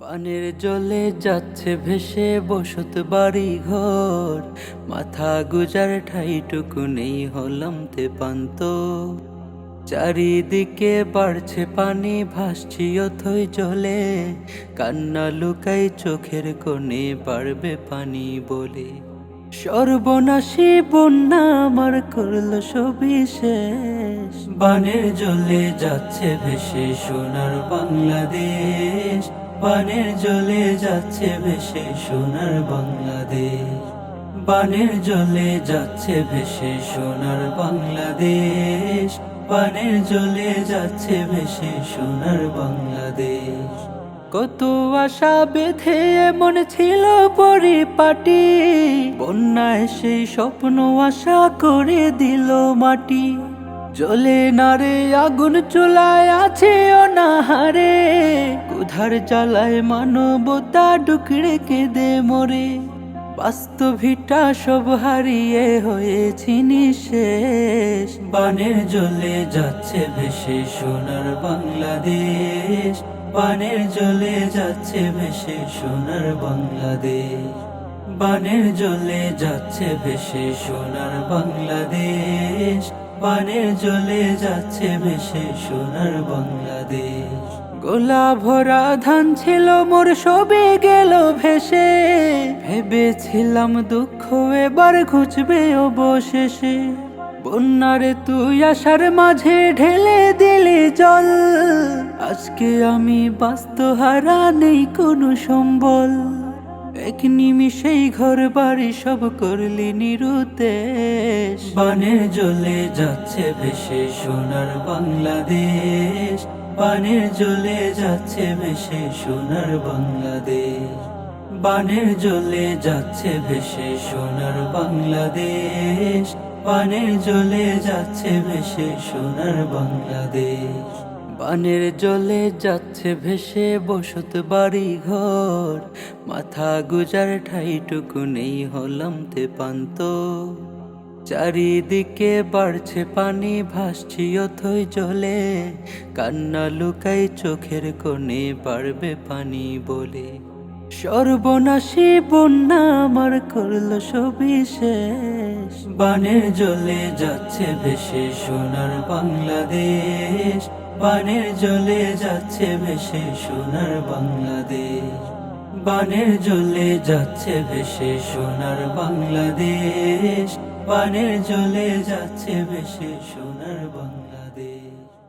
পানের জলে যাচ্ছে ভেসে বসত বাড়ি ঘর মাথা গুজার ঠাইটুকু নেই হলাম তে পান্ত চারিদিকে বাড়ছে পানি, ভাসছি অথই জলে। কান্না লুকাই চোখের কোণে বাড়বে পানি বলে। সর্বনাশী বন্যা আমার করল সবই শেষ। বানের জলে যাচ্ছে ভেসে সোনার বাংলাদেশ। বানের জলে যাচ্ছে ভেসে সোনার বাংলাদেশ। বানের জলে যাচ্ছে ভেসে সোনার বাংলাদেশ। বানের জলে যাচ্ছে ভেসে সোনার বাংলাদেশ। কত আশা বেঁধে এমন ছিল পরিপাটি। বন্যায় সেই স্বপ্ন আশা করে দিল মাটি। জলে নারে আগুন চুলায় আছে অনাহারে। কুধার জ্বালায় মানবতা ডুকরে কেঁদে মরে। বাস্তবিটা সব হারিয়ে হয়েছি নিশেষ। বানের জলে যাচ্ছে ভেসে সোনার বাংলাদেশ। বানের জলে যাচ্ছে ভেসে সোনার বাংলাদেশ। বানের জলে যাচ্ছে ভেসে সোনার বাংলাদেশ। বানের জলে যাচ্ছে ভেসে সোনার বাংলাদেশ। গোলা ভরা ধান ছিল মোর সবে গেল ভেসে। ভেবেছিলাম দুঃখ এবার ঘুচবে অবশেষে। বন্যারে তুই আসার মাঝে ঢেলে দিলি জল। আজকে আমি বাস্তহারা নেই কোনো সম্বল। এক নিমিষেই ঘর বাড়ি সব করলি নিরুতেশ বানের জলে যাচ্ছে ভেসে সোনার বাংলাদেশ। বানের জলে যাচ্ছে ভেসে সোনার বাংলাদেশ। বানের জলে যাচ্ছে ভেসে সোনার বাংলাদেশ। বানের জলে যাচ্ছে ভেসে সোনার বাংলাদেশ। বানের জলে যাচ্ছে ভেসে বসত বাড়ি ঘর মাথা গুজার ঠাইটুকু নেই হলাম তে পান্ত চারিদিকে বাড়ছে পানি, ভাসছি অথই জলে। কান্না লুকাই চোখের কোণে বাড়বে পানি বলে। সর্বনাশী বন্যা আমার করল সবই শেষ। বানের জলে যাচ্ছে ভেসে সোনার বাংলাদেশ। বানের জলে যাচ্ছে ভেসে সোনার বাংলাদেশ। বানের জলে যাচ্ছে ভেসে সোনার বাংলাদেশ। বানের জলে যাচ্ছে ভেসে সোনার বাংলাদেশ।